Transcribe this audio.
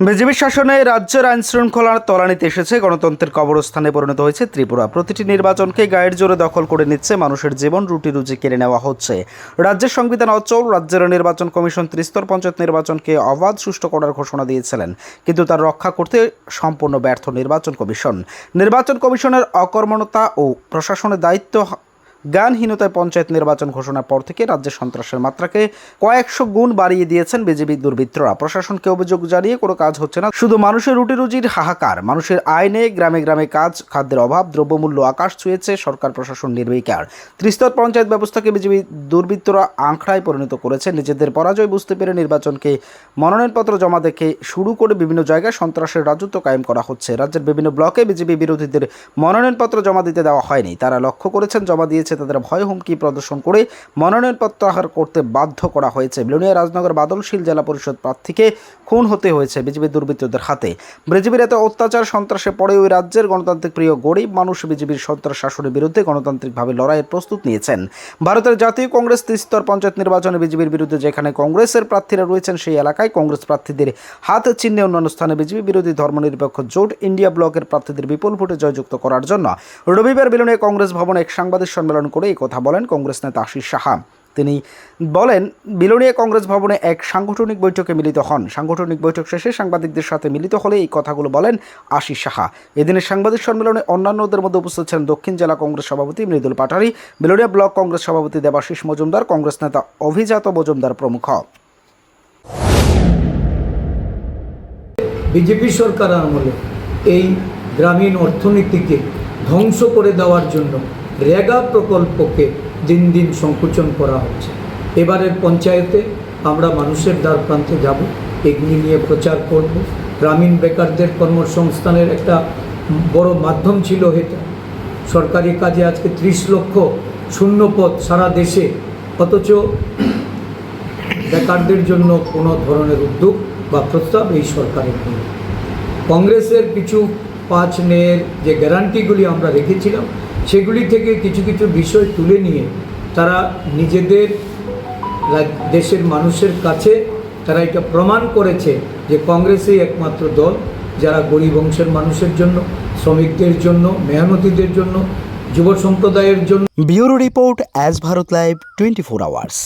BJP শাসনে রাজ্যের আইন শৃঙ্খলার তলানিতে এসেছে, গণতন্ত্রের কবরস্থানে পরিণত হয়েছে ত্রিপুরা। প্রতিটি নির্বাচনকে গায়ের জোরে দখল করে নিচ্ছে মানুষের জীবন রুটি রুজি কেড়ে নেওয়া হচ্ছে। রাজ্যের সংবিধান অচল, রাজ্যের নির্বাচন কমিশন ত্রিস্তর পঞ্চায়েত নির্বাচনকে অবাধ সুষ্ঠু করার ঘোষণা দিয়েছিলেন, কিন্তু তার রক্ষা করতে সম্পূর্ণ ব্যর্থ নির্বাচন কমিশন। নির্বাচন কমিশনের অকর্মণতা ও প্রশাসনের দায়িত্ব জ্ঞানহীনতায় পঞ্চায়েত নির্বাচন ঘোষণার পর থেকে রাজ্যের সন্ত্রাসের মাত্রাকে কয়েকশো গুণ বাড়িয়ে দিয়েছেন বিজেপি দুর্বৃত্তরা। প্রশাসনকে অভিযোগ জানিয়ে কোনো কাজ হচ্ছে না, শুধু মানুষের রুটি রুজির হাহাকার। মানুষের আইনে গ্রামে গ্রামে কাজ, খাদ্যের অভাব, দ্রব্যমূল্য আকাশ ছুঁয়েছে সরকার, প্রশাসন নির্বিকার। ত্রিস্তর পঞ্চায়েত ব্যবস্থাকে বিজেপি দুর্বৃত্তরা আঁকড়ায় পরিণত করেছে। নিজেদের পরাজয় বুঝতে পেরে নির্বাচনকে মনোনয়নপত্র জমা দেখে শুরু করে বিভিন্ন জায়গায় সন্ত্রাসের রাজত্ব কায়েম করা হচ্ছে। রাজ্যের বিভিন্ন ব্লকে বিজেপি বিরোধীদের মনোনয়নপত্র জমা দিতে দেওয়া হয়নি। তারা লক্ষ্য করেছেন, জমা দিয়েছে তাদের ভয় হুমকি প্রদর্শন করে মনোনয়ন প্রত্যাহার করতে বাধ্য করা হয়েছে। বিলোনিয়া রাজনগর বাদলশীল জেলা পরিষদ প্রার্থীকে খুন হতে হয়েছে বিজেপি দুর্বৃত্তদের হাতে। বিজেপির এত অত্যাচার, সন্ত্রাসে পড়ে ওই রাজ্যের গণতান্ত্রিক প্রিয় গরিব মানুষ বিজেপির সন্ত্রাস শাসনের বিরুদ্ধে গণতান্ত্রিকভাবে লড়াইয়ের প্রস্তুত নিয়েছেন। ভারতের জাতীয় কংগ্রেস ত্রিস্তর পঞ্চায়েত নির্বাচনে বিজেপির বিরুদ্ধে যেখানে কংগ্রেসের প্রার্থীরা রয়েছেন, সেই এলাকায় কংগ্রেস প্রার্থীদের হাত চিহ্নে অন্যান্য স্থানে বিজেপি বিরোধী ধর্মনিরপেক্ষ জোট ইন্ডিয়া ব্লকের প্রার্থীদের বিপুল ভোটে জয়যুক্ত করার জন্য। রবিবার বিলনে কংগ্রেস ভবনে এক সাংবাদিক সম্মেলন করে এই কথা বলেন কংগ্রেস নেতা আশিস সাহা। তিনি বলেন, বিলোনিয়া কংগ্রেস ভবনে এক সাংগঠনিক বৈঠকে মিলিত হন। সাংগঠনিক বৈঠক শেষে সাংবাদিকদের সাথে মিলিত হলে এই কথাগুলো বলেন আশিস সাহা। এদিনের সাংবাদিক সম্মেলনে অন্যান্যদের মধ্যে উপস্থিত ছিলেন দক্ষিণ জেলা কংগ্রেস সভাপতি মৃদুল পাটারি, বিলোনিয়া ব্লক কংগ্রেস সভাপতি দেবাশিস মজুমদার, কংগ্রেস নেতা অভিজাত মজুমদার প্রমুখ। বিজেপি সরকার আমলে এই গ্রামীণ অর্থনীতিকে ধ্বংস করে দেওয়ার জন্য রেগা প্রকল্পকে দিন দিন সংকুচন করা হচ্ছে। এবারের পঞ্চায়েতে আমরা মানুষের দ্বার প্রান্তে যাব, এগুলি নিয়ে প্রচার করব। গ্রামীণ বেকারদের কর্মসংস্থানের একটা বড় মাধ্যম ছিল এটা। সরকারি কাজে আজকে ত্রিশ লক্ষ শূন্যপদ সারা দেশে, অথচ বেকারদের জন্য কোনো ধরনের উদ্যোগ বা প্রস্তাব এই সরকারের নেই। কংগ্রেসের কিছু পাঁচ নের যে গ্যারান্টিগুলি আমরা রেখেছিলাম সেগুলি থেকে কিছু কিছু বিষয় তুলে নিয়ে তারা নিজেদের দেশের মানুষের কাছে তারা এটা প্রমাণ করেছে যে কংগ্রেসই একমাত্র দল, যারা গরিব অংশের মানুষের জন্য, শ্রমিকদের জন্য, মেহনতিদের জন্য, যুব সম্প্রদায়ের জন্য। Bureau report as Bharat live twenty four hours.